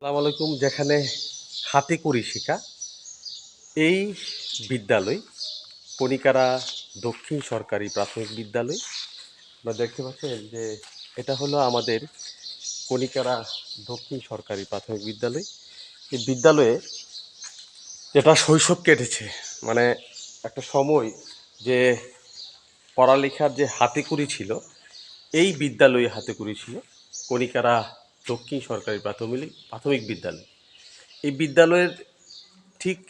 আসসালামু আলাইকুম, যেখানে হাতে করি শেখা। এই বিদ্যালয় কণিকারা দক্ষিণ সরকারি প্রাথমিক বিদ্যালয়। আপনারা দেখতে পাচ্ছেন যে এটা হলো আমাদের কণিকারা দক্ষিণ সরকারি প্রাথমিক বিদ্যালয়। এই বিদ্যালয়ে যেটা শৈশব কেটেছে মানে একটা সময় যে পড়ালেখার যে হাতে করি ছিল, এই বিদ্যালয়ে হাতে করি ছিল। কণিকারা দক্ষিণ সরকারি প্রাথমিক প্রাথমিক বিদ্যালয়। এই বিদ্যালয়ের ঠিক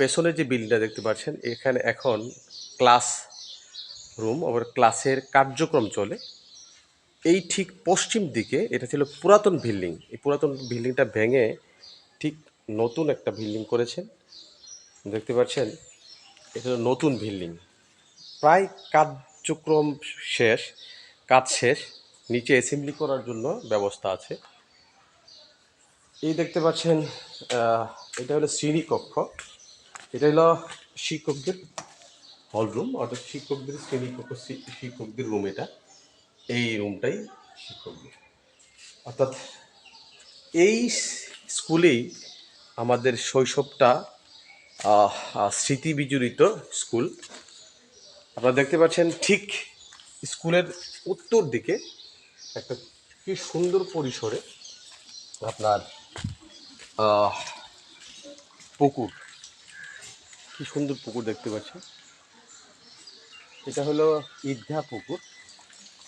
পেছনে যে বিল্ডিংটা দেখতে পাচ্ছেন, এখানে এখন ক্লাস রুম আবার ক্লাসের কার্যক্রম চলে। এই ঠিক পশ্চিম দিকে এটা ছিল পুরাতন বিল্ডিং এই পুরাতন বিল্ডিংটা ভেঙে ঠিক নতুন একটা বিল্ডিং করেছেন। দেখতে পাচ্ছেন, এটা নতুন বিল্ডিং প্রায় কার্যক্রম শেষ, কাজ শেষ। নিচে অ্যাসেম্বলি করার জন্য ব্যবস্থা আছে। এই দেখতে পাচ্ছেন এটা হলো শ্রেণীকক্ষ এটা হলো শিক্ষকদের হল রুম অর্থাৎ শিক্ষকদের শ্রেণীকক্ষ শিক্ষকদের রুম এটা। এই রুমটাই শিক্ষকদের। অর্থাৎ এই স্কুলেই আমাদের শৈশবটা স্মৃতি বিজড়িত স্কুল। আপনারা দেখতে পাচ্ছেন, ঠিক স্কুলের উত্তর দিকে একটা কি সুন্দর পরিসরে আপনার পুকুর। কি সুন্দর পুকুর দেখতে পাচ্ছেন এটা হলো ঈদগাহ পুকুর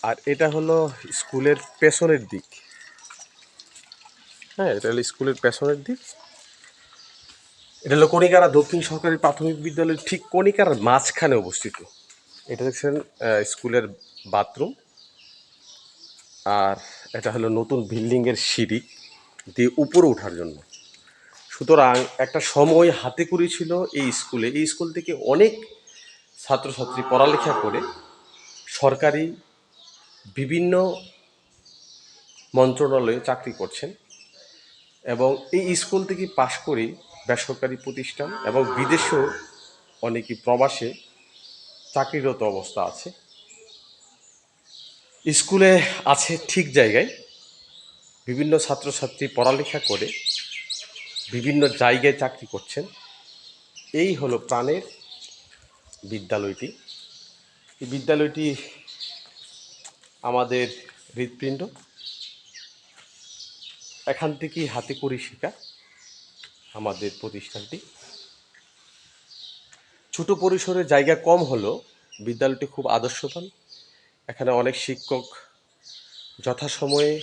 আর এটা হলো স্কুলের পেছনের দিক। হ্যাঁ এটা হলো স্কুলের পেছনের দিক। এটা হলো কণিকারা দক্ষিণ সরকারি প্রাথমিক বিদ্যালয়ের ঠিক কণিকার মাঝখানে অবস্থিত। এটা দেখছেন স্কুলের বাথরুম। আর এটা হলো নতুন বিল্ডিংয়ের সিঁড়ি দিয়ে উপরে ওঠার জন্য। সুতরাং একটা সময় হাতে করি ছিল এই স্কুলে। এই স্কুল থেকে অনেক ছাত্রছাত্রী পড়ালেখা করে সরকারি বিভিন্ন মন্ত্রণালয়ে চাকরি করছেন এবং এই স্কুল থেকে পাশ করে বেসরকারি প্রতিষ্ঠান এবং বিদেশেও অনেকে প্রবাসে চাকরিরত অবস্থা আছে। স্কুলে আছে ঠিক জায়গায়। বিভিন্ন ছাত্রছাত্রী পড়ালেখা করে বিভিন্ন জায়গায় চাকরি করছেন। এই হলো প্রাণের বিদ্যালয়টি। এই বিদ্যালয়টি আমাদের হৃৎপিণ্ড। এখান থেকেই হাতে করি শেখা আমাদের প্রতিষ্ঠানটি। ছোট পরিসরে জায়গা কম হলেও বিদ্যালয়টি খুব আদর্শবান। এখানে অনেক শিক্ষক যথাসময়ে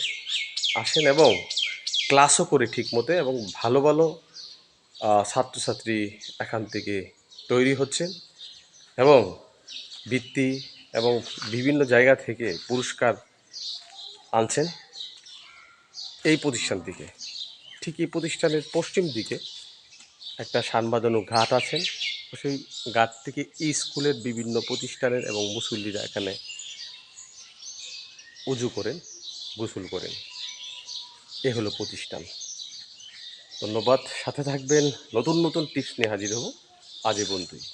আসেন এবং ক্লাসও করে ঠিক মতো এবং ভালো ভালো ছাত্রছাত্রী এখান থেকে তৈরি হচ্ছেন এবং বৃত্তি এবং বিভিন্ন জায়গা থেকে পুরস্কার আনছেন এই প্রতিষ্ঠান থেকে ঠিক এই প্রতিষ্ঠানের পশ্চিম দিকে একটা সানবাঁধানো ঘাট আছেন। সেই ঘাট থেকে স্কুলের বিভিন্ন প্রতিষ্ঠানের এবং মুসল্লিরা এখানে উজু করেন, গোসল করেন। এ হলো প্রতিষ্ঠান। ধন্যবাদ, সাথে থাকবেন। নতুন নতুন টিপস নিয়ে হাজির হব। আজ এ পর্যন্তই